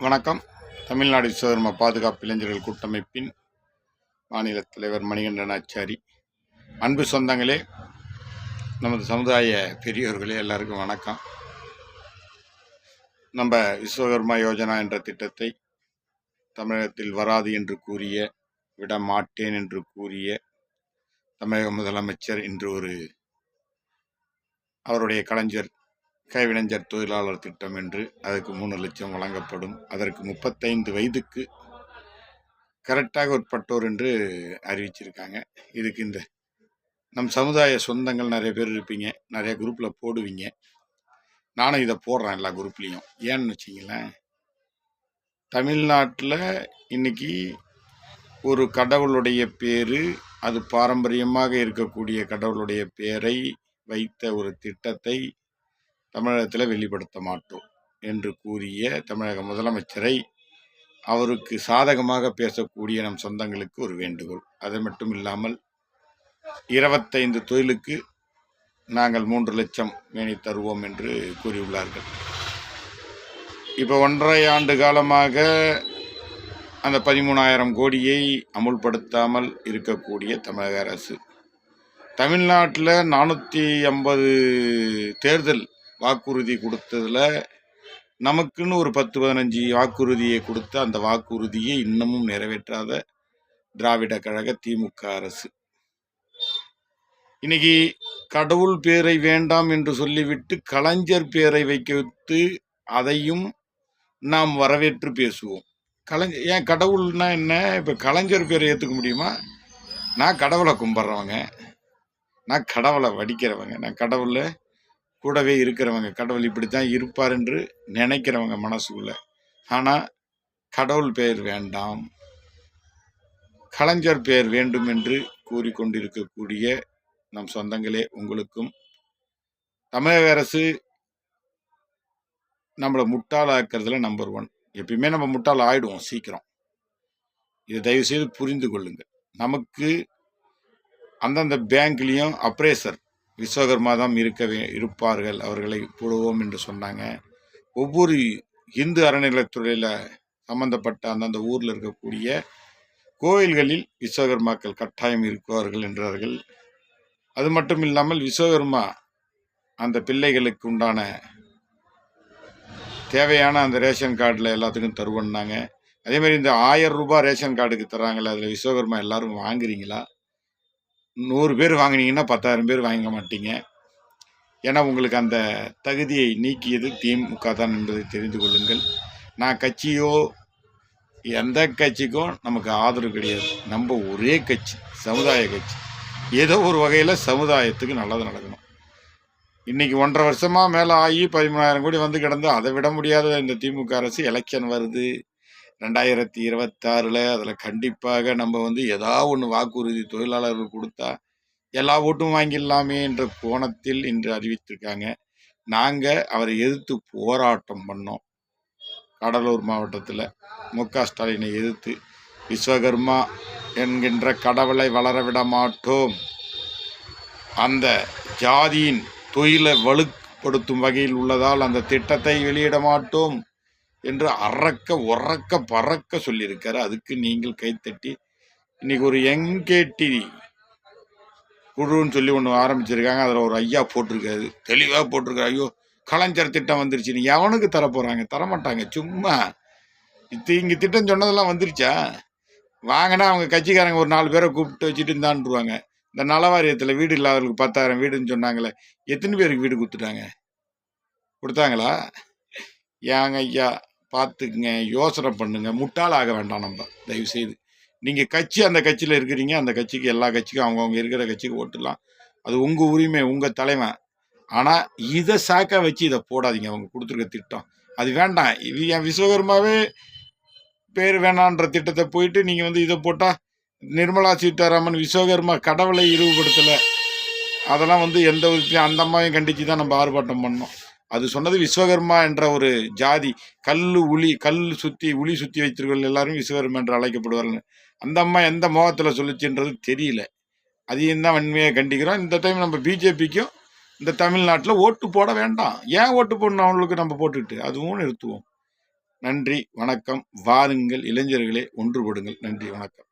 வணக்கம். தமிழ்நாடு விஸ்வகர்ம பாதுகாப்பு இளைஞர்கள் கூட்டமைப்பின் மாநில தலைவர் மணிகண்டன் ஆச்சாரி. அன்பு சொந்தங்களே நமது சமுதாய பெரியோர்களே எல்லாருக்கும் வணக்கம். நம்ம விஸ்வகர்மா யோஜனா என்ற திட்டத்தை தமிழகத்தில் வராது என்று கூறிய விட மாட்டேன் என்று கூறிய தமிழக முதலமைச்சர் இன்று ஒரு அவருடைய கலைஞர் கைவினைஞர் தொழிலாளர் திட்டம் என்று அதுக்கு மூணு லட்சம் வழங்கப்படும். அதற்கு முப்பத்தைந்து வயதுக்கு கரெக்டாக உட்பட்டோர் என்று அறிவிச்சிருக்காங்க. இதுக்கு இந்த நம் சமுதாய சொந்தங்கள் நிறைய பேர் இருப்பீங்க. நிறைய குரூப்பில் போடுவீங்க. நானும் இதை போடுறேன் எல்லா குரூப்லேயும் ஏன்னு வச்சிங்களேன் தமிழ்நாட்டில் இன்னைக்கு ஒரு கடவுளுடைய பேர் அது பாரம்பரியமாக இருக்கக்கூடிய கடவுளுடைய பேரை வைத்த ஒரு திட்டத்தை தமிழகத்தில் வெளிப்படுத்த மாட்டோம் என்று கூறிய தமிழக முதலமைச்சரை அவருக்கு சாதகமாக பேசக்கூடிய நம் சொந்தங்களுக்கு ஒரு வேண்டுகோள். அது மட்டும் இல்லாமல் இருபத்தைந்து தொழிலுக்கு நாங்கள் மூன்று லட்சம் மேனி தருவோம் என்று கூறியுள்ளார்கள். இப்போ ஒன்றரை ஆண்டு காலமாக அந்த பதிமூணாயிரம் கோடியை அமுல்படுத்தாமல் இருக்கக்கூடிய தமிழக அரசு. தமிழ்நாட்டில் நானூற்றி ஐம்பது தேர்தல் வாக்குறுதி கொடுத்ததில் நமக்குன்னு ஒரு பத்து பதினஞ்சு வாக்குறுதியை கொடுத்த அந்த வாக்குறுதியை இன்னமும் நிறைவேற்றாத திராவிட கழக திமுக அரசு. இன்னைக்கு கடவுள் பேரை வேண்டாம் என்று சொல்லிவிட்டு கலைஞர் பேரை வைக்க வைத்து அதையும் நாம் வரவேற்று பேசுவோம். கலைஞர் ஏன் கடவுள்னா என்ன? இப்போ கலைஞர் பேரை ஏற்றுக்க முடியுமா? நான் கடவுளை கும்பிட்றவங்க. நான் கடவுளை வடிக்கிறவங்க. நான் கடவுளை கூடவே இருக்கிறவங்க கடவுள் இப்படி தான் இருப்பார் என்று நினைக்கிறவங்க மனசுக்குள்ள. ஆனால் கடவுள் பெயர் வேண்டாம். கலைஞர் பெயர் வேண்டும் என்று கூறிக்கொண்டிருக்கக்கூடிய நம் சொந்தங்களே உங்களுக்கும். தமிழக அரசு நம்மளை முட்டாளாக்குறதுல நம்பர் ஒன் எப்பயுமே நம்ம முட்டாள் ஆயிடுவோம் சீக்கிரம். இதை தயவுசெய்து புரிந்து கொள்ளுங்கள். நமக்கு அந்தந்த பேங்க்லேயும் அப்ரேசர் விஸ்வகர்மா தான் இருக்கவே இருப்பார்கள். அவர்களை போடுவோம் என்று சொன்னாங்க. ஒவ்வொரு இந்து அறநிலையத்துறையில் சம்பந்தப்பட்ட அந்தந்த ஊரில் இருக்கக்கூடிய கோயில்களில் விஸ்வகர்மாக்கள் கட்டாயம் இருக்குவார்கள் என்றார்கள். அது மட்டும் இல்லாமல் விஸ்வகர்மா அந்த பிள்ளைகளுக்கு உண்டான தேவையான அந்த ரேஷன் கார்டில் எல்லாத்துக்கும் தருவோன்னாங்க அதே மாதிரி இந்த ஆயிரம் ரூபாய் ரேஷன் கார்டுக்கு தராங்களே அதில் விஸ்வகர்மா எல்லாரும் வாங்குறீங்களா? நூறு பேர் வாங்கினீங்கன்னா பத்தாயிரம் பேர் வாங்க மாட்டீங்க. ஏன்னா உங்களுக்கு அந்த தகுதியை நீக்கியது திமுக தான் என்பதை தெரிந்து கொள்ளுங்கள். நான் கட்சியோ எந்த கட்சிக்கும் நமக்கு ஆதரவு கிடையாது. நம்ம ஒரே கட்சி சமுதாய கட்சி. ஏதோ ஒரு வகையில் சமுதாயத்துக்கு நல்லது நடக்கணும். இன்றைக்கி ஒன்றரை வருஷமாக மேலே ஆகி பதிமூணாயிரம் கோடி வந்து கிடந்து அதை விட முடியாத இந்த திமுக அரசு எலெக்ஷன் வருது. ரெண்டாயிரத்தி இருபத்தாறில் அதில் கண்டிப்பாக நம்ம வந்து ஏதாவது ஒன்று வாக்குறுதி தொழிலாளர்கள் கொடுத்தா எல்லா ஓட்டும் வாங்கிடலாமே என்ற கோணத்தில் இன்று அறிவித்திருக்காங்க. நாங்கள் அவரை எதிர்த்து போராட்டம் பண்ணோம். கடலூர் மாவட்டத்தில் மு க ஸ்டாலினை எதிர்த்து விஸ்வகர்மா என்கின்ற கடவுளை வளரவிட மாட்டோம். அந்த ஜாதியின் தொழிலை வலுப்படுத்தும் வகையில் உள்ளதால் அந்த திட்டத்தை வெளியிட மாட்டோம். என்று அறக்க உறக்க பறக்க சொல்லியிருக்கார். அதுக்கு நீங்கள் கைத்தட்டி இன்னைக்கு ஒரு எங்கேடி குழுன்னு சொல்லி ஒன்று ஆரம்பிச்சிருக்காங்க. அதில் ஒரு ஐயா போட்டிருக்காரு. தெளிவாக போட்டிருக்காரு. ஐயோ கலைஞர் திட்டம் வந்துருச்சுன்னு எவனுக்கு தர போகிறாங்க தரமாட்டாங்க. சும்மா. இது இங்கே திட்டம் சொன்னதெல்லாம் வந்துருச்சா? வாங்கினா அவங்க கட்சிக்காரங்க ஒரு நாலு பேரை கூப்பிட்டு வச்சுட்டு இருந்தான்ருவாங்க இந்த நலவாரியத்தில் வீடு இல்லாதவர்களுக்கு பத்தாயிரம் வீடுன்னு சொன்னாங்களே எத்தனை பேருக்கு வீடு கொடுத்துட்டாங்க? கொடுத்தாங்களா? ஏங்க ஐயா. பார்த்துக்குங்க யோசனை பண்ணுங்க. முட்டாள் ஆக வேண்டாம் நம்ம தயவு செய்து நீங்கள் கட்சி அந்த கட்சியில் இருக்கிறீங்க அந்த கட்சிக்கு எல்லா கட்சிக்கும் அவங்கவுங்க இருக்கிற கட்சிக்கு ஓட்டுலாம். அது உங்கள் உரிமை உங்கள் தலைவன். ஆனால் இதை சாக்கா வச்சு இதை போடாதீங்க. அவங்க கொடுத்துருக்க திட்டம். அது வேண்டாம். இது என் விஸ்வகர்மாவே பேர் வேணான்ற திட்டத்தை போயிட்டு நீங்கள் வந்து இதை போட்டால் நிர்மலா சீதாராமன் விஸ்வகர்மா கடவுளை இழிவுபடுத்தலை. அதெல்லாம் வந்து எந்த விதத்தையும் அந்த அம்மாவையும் கண்டித்து தான் நம்ம ஆர்ப்பாட்டம் பண்ணோம். அது சொன்னது விஸ்வகர்மா என்ற ஒரு ஜாதி. கல் உளி கல் சுற்றி உளி சுற்றி வைத்திருக்கிற எல்லாரும் விஸ்வகர்மா என்று அழைக்கப்படுவார்கள். அந்த அம்மா எந்த முகத்தில் சொல்லிச்சுன்றது தெரியல. அதையும் தான் வன்மையாக கண்டிக்கிறோம். இந்த டைம் நம்ம பிஜேபிக்கும் இந்த தமிழ்நாட்டில் ஓட்டு போட வேண்டாம். ஏன் ஓட்டு போடணும் அவங்களுக்கு நம்ம போட்டுக்கிட்டு? அதுவும் நிறுத்துவோம். நன்றி வணக்கம். வாருங்கள் இளைஞர்களே ஒன்றுபடுங்கள் நன்றி வணக்கம்.